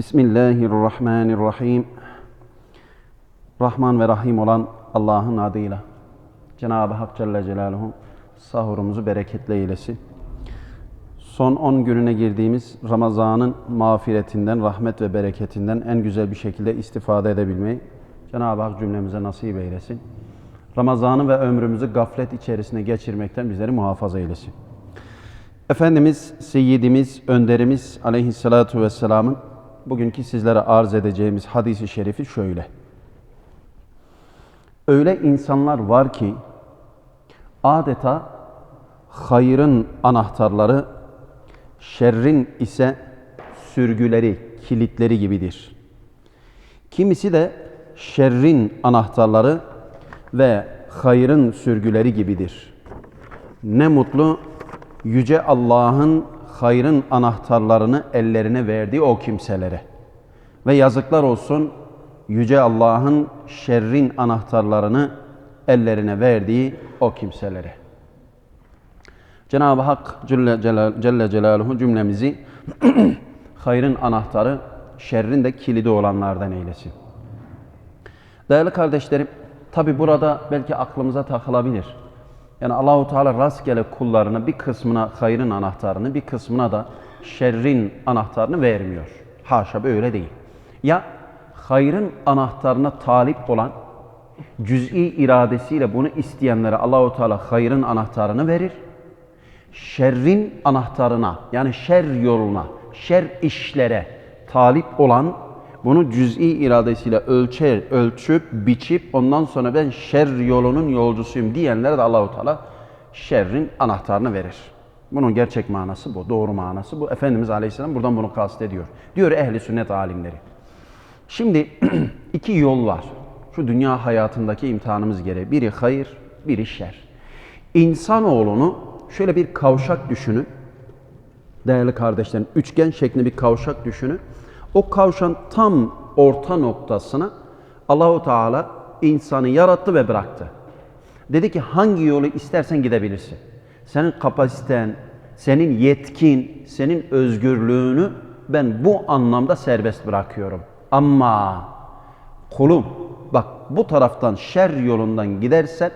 Bismillahirrahmanirrahim. Rahman ve Rahim olan Allah'ın adıyla. Cenab-ı Hak Celle Celaluhu sahurumuzu bereketli eylesin. Son 10 gününe girdiğimiz Ramazan'ın mağfiretinden, rahmet ve bereketinden en güzel bir şekilde istifade edebilmeyi Cenab-ı Hak cümlemize nasip eylesin. Ramazan'ı ve ömrümüzü gaflet içerisine geçirmekten bizleri muhafaza eylesin. Efendimiz, Seyyidimiz, Önderimiz aleyhissalatu vesselamın bugünkü sizlere arz edeceğimiz hadisi şerifi şöyle. Öyle insanlar var ki adeta hayrın anahtarları, şerrin ise sürgüleri, kilitleri gibidir. Kimisi de şerrin anahtarları ve hayrın sürgüleri gibidir. Ne mutlu yüce Allah'ın hayrın anahtarlarını ellerine verdiği o kimselere. Ve yazıklar olsun yüce Allah'ın şerrin anahtarlarını ellerine verdiği o kimselere. Cenab-ı Hak Celle, Celal, Celle Celaluhu cümlemizi hayrın anahtarı, şerrin de kilidi olanlardan eylesin. Değerli kardeşlerim, tabi burada belki aklımıza takılabilir. Yani Allahu Teala rastgele kullarına bir kısmına hayrın anahtarını, bir kısmına da şerrin anahtarını vermiyor. Haşa böyle değil. Ya hayrın anahtarına talip olan cüz'i iradesiyle bunu isteyenlere Allahu Teala hayrın anahtarını verir. Şerrin anahtarına yani şer yoluna, şer işlere talip olan bunu cüz'i iradesiyle ölçer, ölçüp, biçip ondan sonra ben şer yolunun yolcusuyum diyenlere de Allahu Teala şerrin anahtarını verir. Bunun gerçek manası bu, doğru manası bu. Efendimiz Aleyhisselam buradan bunu kastediyor. Diyor ehli sünnet alimleri. Şimdi iki yol var. Şu dünya hayatındaki imtihanımız gereği. Biri hayır, biri şer. İnsanoğlunu şöyle bir kavşak düşünün. Değerli kardeşlerim, üçgen şeklinde bir kavşak düşünün. O kavşan tam orta noktasına Allahu Teala insanı yarattı ve bıraktı. Dedi ki hangi yolu istersen gidebilirsin. Senin kapasiten, senin yetkin, senin özgürlüğünü ben bu anlamda serbest bırakıyorum. Ama kulum bak bu taraftan şer yolundan gidersen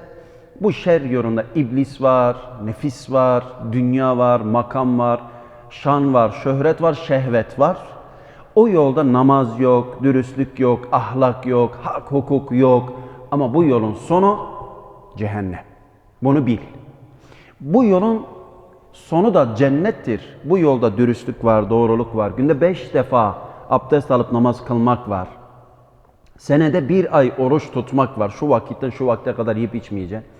bu şer yolunda iblis var, nefis var, dünya var, makam var, şan var, şöhret var, şehvet var. O yolda namaz yok, dürüstlük yok, ahlak yok, hak hukuk yok. Ama bu yolun sonu cehennem. Bunu bil. Bu yolun sonu da cennettir. Bu yolda dürüstlük var, doğruluk var. Günde beş defa abdest alıp namaz kılmak var. Senede bir ay oruç tutmak var. Şu vakitten şu vakte kadar yiyip içmeyeceksin.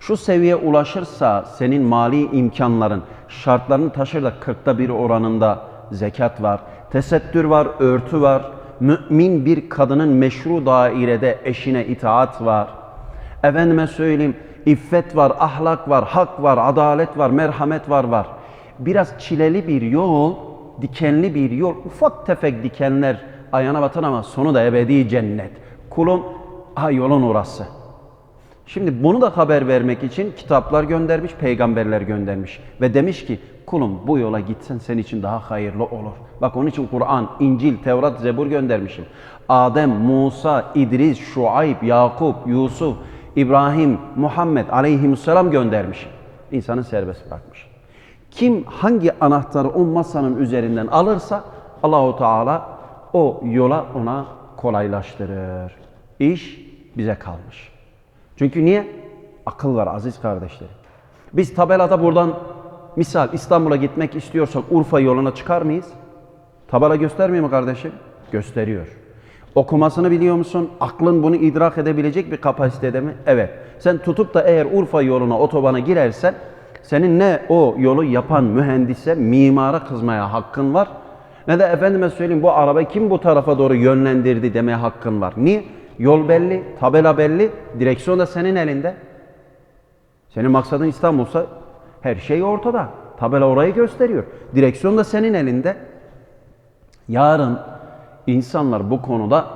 Şu seviye ulaşırsa senin mali imkanların şartlarını taşır da kırkta bir oranında zekat var. Tesettür var, örtü var. Mümin bir kadının meşru dairede eşine itaat var. Efendime söyleyeyim, iffet var, ahlak var, hak var, adalet var, merhamet var var. Biraz çileli bir yol, dikenli bir yol, ufak tefek dikenler ayağına batan ama sonu da ebedi cennet. Kulum, ha yolun orası. Şimdi bunu da haber vermek için kitaplar göndermiş, peygamberler göndermiş. Ve demiş ki kulum bu yola gitsen senin için daha hayırlı olur. Bak onun için Kur'an, İncil, Tevrat, Zebur göndermişim. Adem, Musa, İdris, Şuayb, Yakup, Yusuf, İbrahim, Muhammed aleyhisselam göndermişim. İnsanı serbest bırakmış. Kim hangi anahtarı o masanın üzerinden alırsa Allahu Teala o yola ona kolaylaştırır. İş bize kalmış. Çünkü niye? Akıl var aziz kardeşlerim. Biz tabelada buradan misal İstanbul'a gitmek istiyorsak Urfa yoluna çıkar mıyız? Tabela göstermiyor mu kardeşim? Gösteriyor. Okumasını biliyor musun? Aklın bunu idrak edebilecek bir kapasitede mi? Evet. Sen tutup da eğer Urfa yoluna, otobana girersen senin ne o yolu yapan mühendise, mimara kızmaya hakkın var ne de efendime söyleyeyim bu arabayı kim bu tarafa doğru yönlendirdi demeye hakkın var. Niye? Yol belli, tabela belli, direksiyon da senin elinde. Senin maksadın İstanbul'sa her şey ortada. Tabela orayı gösteriyor. Direksiyon da senin elinde. Yarın insanlar bu konuda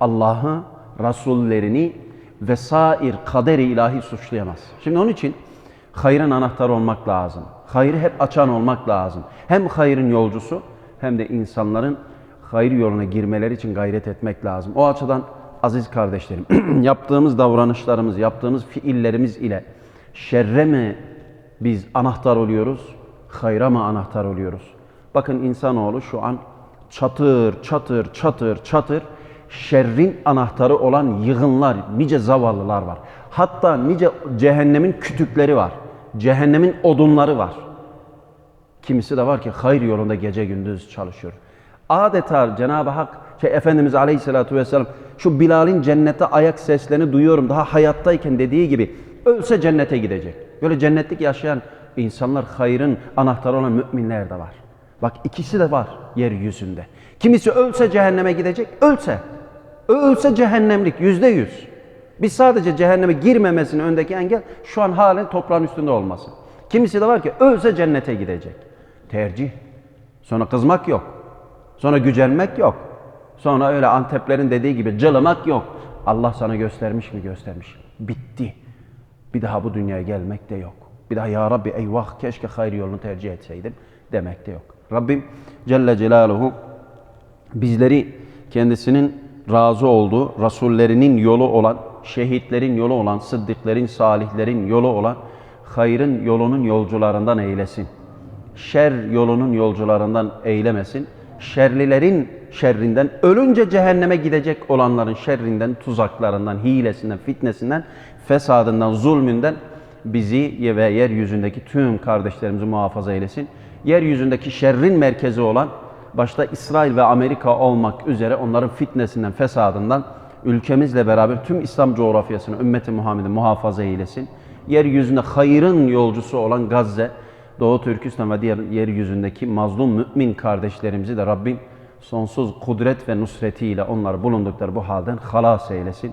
Allah'ı, Rasullerini vesair kaderi ilahi suçlayamaz. Şimdi onun için hayrın anahtarı olmak lazım. Hayrı hep açan olmak lazım. Hem hayrın yolcusu hem de insanların hayır yoluna girmeleri için gayret etmek lazım. O açıdan aziz kardeşlerim, yaptığımız davranışlarımız, yaptığımız fiillerimiz ile şerre mi biz anahtar oluyoruz, hayra mı anahtar oluyoruz? Bakın insanoğlu şu an çatır, çatır, çatır, çatır şerrin anahtarı olan yığınlar, nice zavallılar var. Hatta nice cehennemin kütükleri var. Cehennemin odunları var. Kimisi de var ki hayır yolunda gece gündüz çalışıyor. Adeta Cenab-ı Hak, şey Efendimiz Aleyhisselatü Vesselam şu Bilal'in cennette ayak seslerini duyuyorum daha hayattayken dediği gibi ölse cennete gidecek. Böyle cennetlik yaşayan insanlar hayrın anahtarı olan müminler de var. Bak ikisi de var yeryüzünde. Kimisi ölse cehenneme gidecek, ölse. Ölse cehennemlik yüzde yüz. Biz sadece cehenneme girmemesinin öndeki engel şu an halen toprağın üstünde olması. Kimisi de var ki ölse cennete gidecek. Tercih. Sonra kızmak yok. Sonra gücenmek yok. Sonra öyle Anteplerin dediği gibi cılımak yok. Allah sana göstermiş mi göstermiş. Bitti. Bir daha bu dünyaya gelmek de yok. Bir daha ya Rabbi eyvah keşke hayır yolunu tercih etseydim demek de yok. Rabbim Celle Celaluhu bizleri kendisinin razı olduğu, rasullerinin yolu olan, şehitlerin yolu olan, sıddıkların, salihlerin yolu olan, hayrın yolunun yolcularından eylesin. Şer yolunun yolcularından eylemesin. Şerlilerin şerrinden, ölünce cehenneme gidecek olanların şerrinden, tuzaklarından, hilesinden, fitnesinden, fesadından, zulmünden bizi ve yeryüzündeki tüm kardeşlerimizi muhafaza eylesin. Yeryüzündeki şerrin merkezi olan başta İsrail ve Amerika olmak üzere onların fitnesinden, fesadından ülkemizle beraber tüm İslam coğrafyasını ümmeti Muhammed'i muhafaza eylesin. Yeryüzünde hayırın yolcusu olan Gazze, Doğu Türkistan ve diğer yeryüzündeki mazlum mümin kardeşlerimizi de Rabbim sonsuz kudret ve nusretiyle onları bulundukları bu halden halas eylesin.